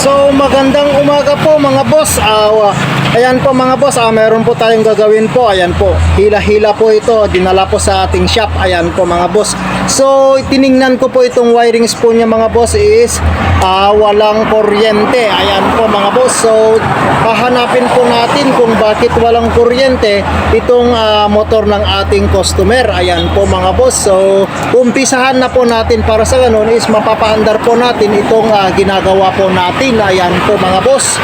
So magandang umaga po mga boss. Wa- ayan po mga boss, ah, meron po tayong gagawin po. Ayan po, hila-hila po ito. Dinala po sa ating shop. Ayan po mga boss. So tiningnan ko po itong wiring spoon niya mga boss is ah, walang kuryente. Ayan po mga boss. So hahanapin po natin kung bakit walang kuryente itong ah, motor ng ating customer. Ayan po mga boss. So umpisahan na po natin para sa ganun is mapapaandar po natin itong ah, ginagawa po natin. Ayan po mga boss.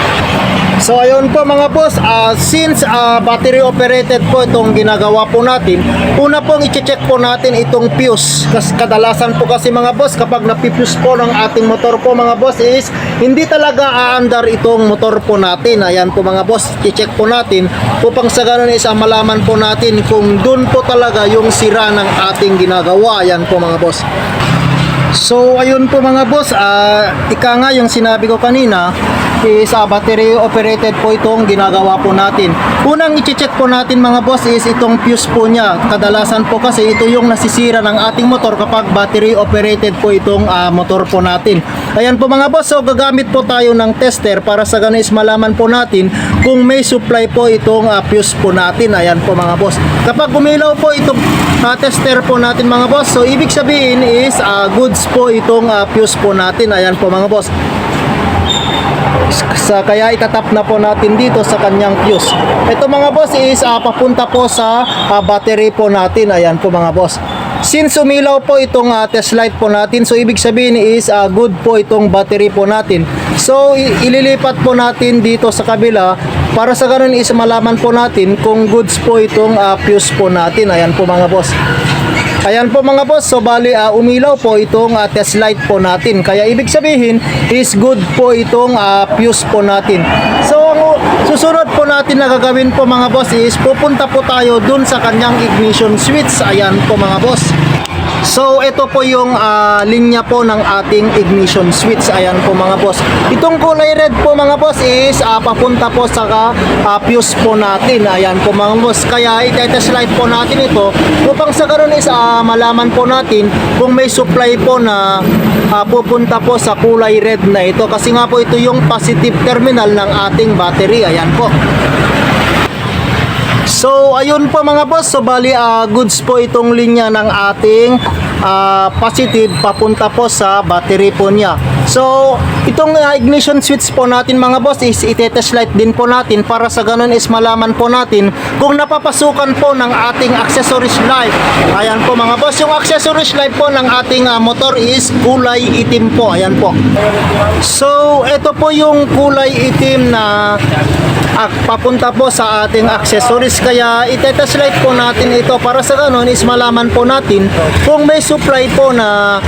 So ayun po mga boss, ah, since ah, battery operated po itong ginagawa po natin, una pong i-check po natin itong fuse. Kas kadalasan po kasi mga boss kapag napipuse po ng ating motor po mga boss is hindi talaga aandar itong motor po natin. Ayan po mga boss, i-check po natin upang sa ganun is ah, malaman po natin kung dun po talaga yung sira ng ating ginagawa. Ayan po mga boss. So ayun po mga boss, ah ika nga yung sinabi ko kanina is ah, battery operated po itong ginagawa po natin. Unang i-check po natin mga boss is itong fuse po niya. Kadalasan po kasi ito yung nasisira ng ating motor kapag battery operated po itong ah, motor po natin. Ayan po mga boss, so gagamit po tayo ng tester para sa ganun is malaman po natin kung may supply po itong ah, fuse po natin. Ayan po mga boss. Kapag umilaw po itong ah, tester po natin mga boss, so ibig sabihin is ah, goods po itong ah, fuse po natin. Ayan po mga boss sa kaya itatap na po natin dito sa kanyang fuse. Ito mga boss is ah, papunta po sa ah, battery po natin. Ayan po mga boss. Since umilaw po itong ah, test light po natin, so ibig sabihin is ah, good po itong battery po natin. So ililipat po natin dito sa kabila para sa ganun is malaman po natin kung goods po itong ah, fuse po natin. Ayan po mga boss. Ayan po mga boss, so bali ah, umilaw po itong ah, test light po natin. Kaya ibig sabihin is good po itong ah, fuse po natin. So ang susunod po natin na gagawin po mga boss is pupunta po tayo dun sa kanyang ignition switch. Ayan po mga boss. So ito po yung ah, linya po ng ating ignition switch. Ayan po mga boss. Itong kulay red po mga boss is ah, papunta po sa ah, fuse po natin. Ayan po mga boss. Kaya i-test light po natin ito upang sa karon is ah, malaman po natin kung may supply po na ah, pupunta po sa kulay red na ito. Kasi nga po ito yung positive terminal ng ating battery. Ayan po. So, ayun po mga boss. So, bali, ah, goods po itong linya ng ating ah, positive papunta po sa battery po niya. So, itong ah, ignition switch po natin mga boss is itetest light din po natin para sa ganun is malaman po natin kung napapasukan po ng ating accessories light. Ayan po mga boss. Yung accessories light po ng ating ah, motor is kulay itim po. Ayan po. So, ito po yung kulay itim na ah, papunta po sa ating accessories kaya itetest light po natin ito para sa ganun is malaman po natin kung may supply po na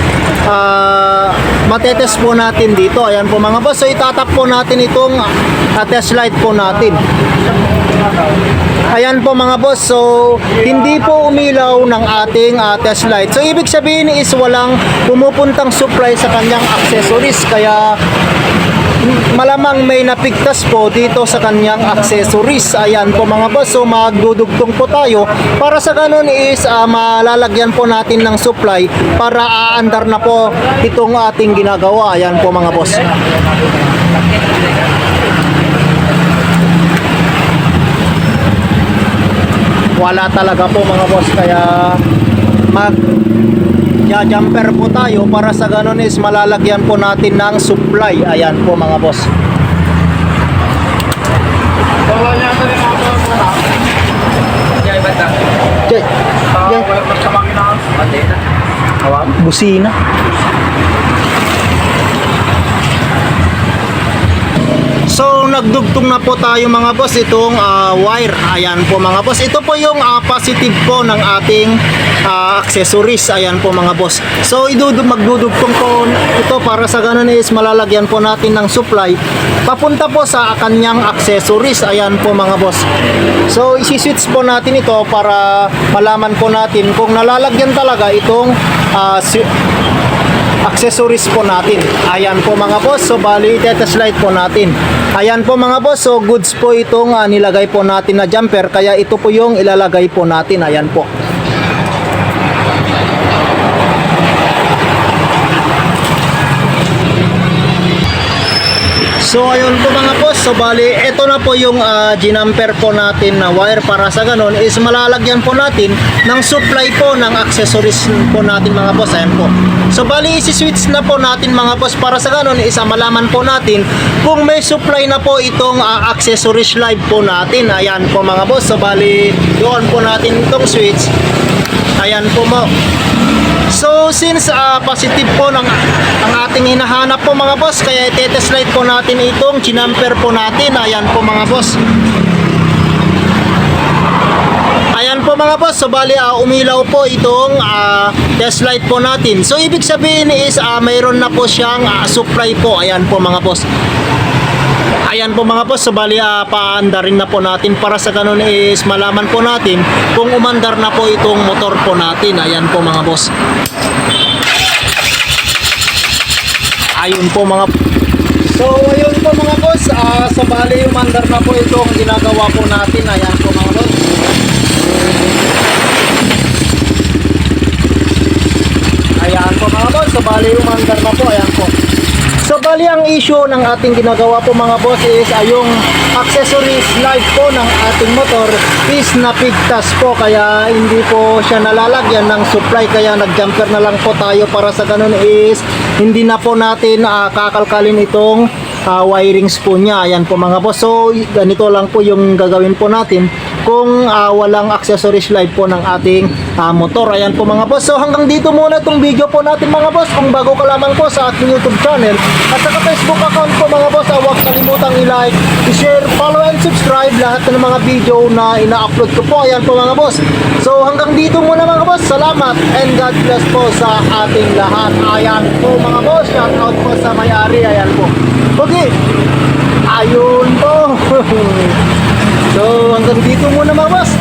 ah, matetest po natin dito. Ayan po mga boss. So itatap po natin itong ah, test light po natin. Ayan po mga boss, so hindi po umilaw ng ating ah, test light. So ibig sabihin is walang pumupuntang supply sa kanyang accessories. Kaya malamang may napigtas po dito sa kanyang accessories. Ayan po mga boss. So magdudugtong po tayo para sa ganun is ah, malalagyan po natin ng supply para aandar na po itong ating ginagawa. Ayan po mga boss. Wala talaga po mga boss kaya mag jumper po tayo para sa ganun is malalagyan po natin ng supply. Ayan po mga boss. Yan, busina. So nagdugtong na po tayo mga boss itong ah, wire. Ayan po mga boss. Ito po yung ah, positive po ng ating ah, accessories. Ayan po mga boss. So idudug magdudugtong po ito para sa ganun is malalagyan po natin ng supply papunta po sa kanyang accessories. Ayan po mga boss. So isi-switch po natin ito para malaman po natin kung nalalagyan talaga itong swi- accessories po natin. Ayan po mga boss. So bali test light po natin. Ayan po mga boss. So goods po itong ah, nilagay po natin na jumper. Kaya ito po yung ilalagay po natin. Ayan po. So ayun po mga boss, so bali ito na po yung uh, ginamper po natin na wire para sa ganun is malalagyan po natin ng supply po ng accessories po natin mga boss. Ayan po. So bali isi-switch na po natin mga boss para sa ganun is ah, malaman po natin kung may supply na po itong ah, accessories live po natin. Ayan po mga boss. So bali doon po natin itong switch. Ayan po mo. So since ah, positive po ng ang ating hinahanap po mga boss, kaya i-test light po natin itong chinamper po natin. Ayan po mga boss. Ayan po mga boss, so bali ah, umilaw po itong ah, test light po natin. So ibig sabihin is ah, mayroon na po siyang ah, supply po. Ayan po mga boss. Ayan po mga boss, so bali uh, paandarin na po natin para sa ganun is malaman po natin kung umandar na po itong motor po natin. Ayan po mga boss. Ayun po mga So ayun po mga boss, ah, so bali umandar na po itong ginagawa po natin. Ayan po mga boss. Ayan po mga boss, so bali umandar na po. Ayan po. So bali ang issue ng ating ginagawa po mga boss is ay yung accessories live po ng ating motor is napigtas po kaya hindi po siya nalalagyan ng supply kaya nag-jumper na lang po tayo para sa ganun is hindi na po natin ah, kakalkalin itong ah, wirings po niya. Ayan po mga boss. So ganito lang po yung gagawin po natin kung ah, walang accessories live po ng ating ah, motor. Ayan po mga boss. So hanggang dito muna itong video po natin mga boss. Kung bago ka lamang po sa ating YouTube channel at saka Facebook account po mga boss, ah, huwag kalimutang i-like, i-share, follow and subscribe lahat ng mga video na ina-upload ko po. Ayan po mga boss. So hanggang dito muna mga boss. Salamat and God bless po sa ating lahat. Ayan po mga boss. Shout out po sa may-ari. Ayan po. Okay. Ayun po. hanggang dito muna boss.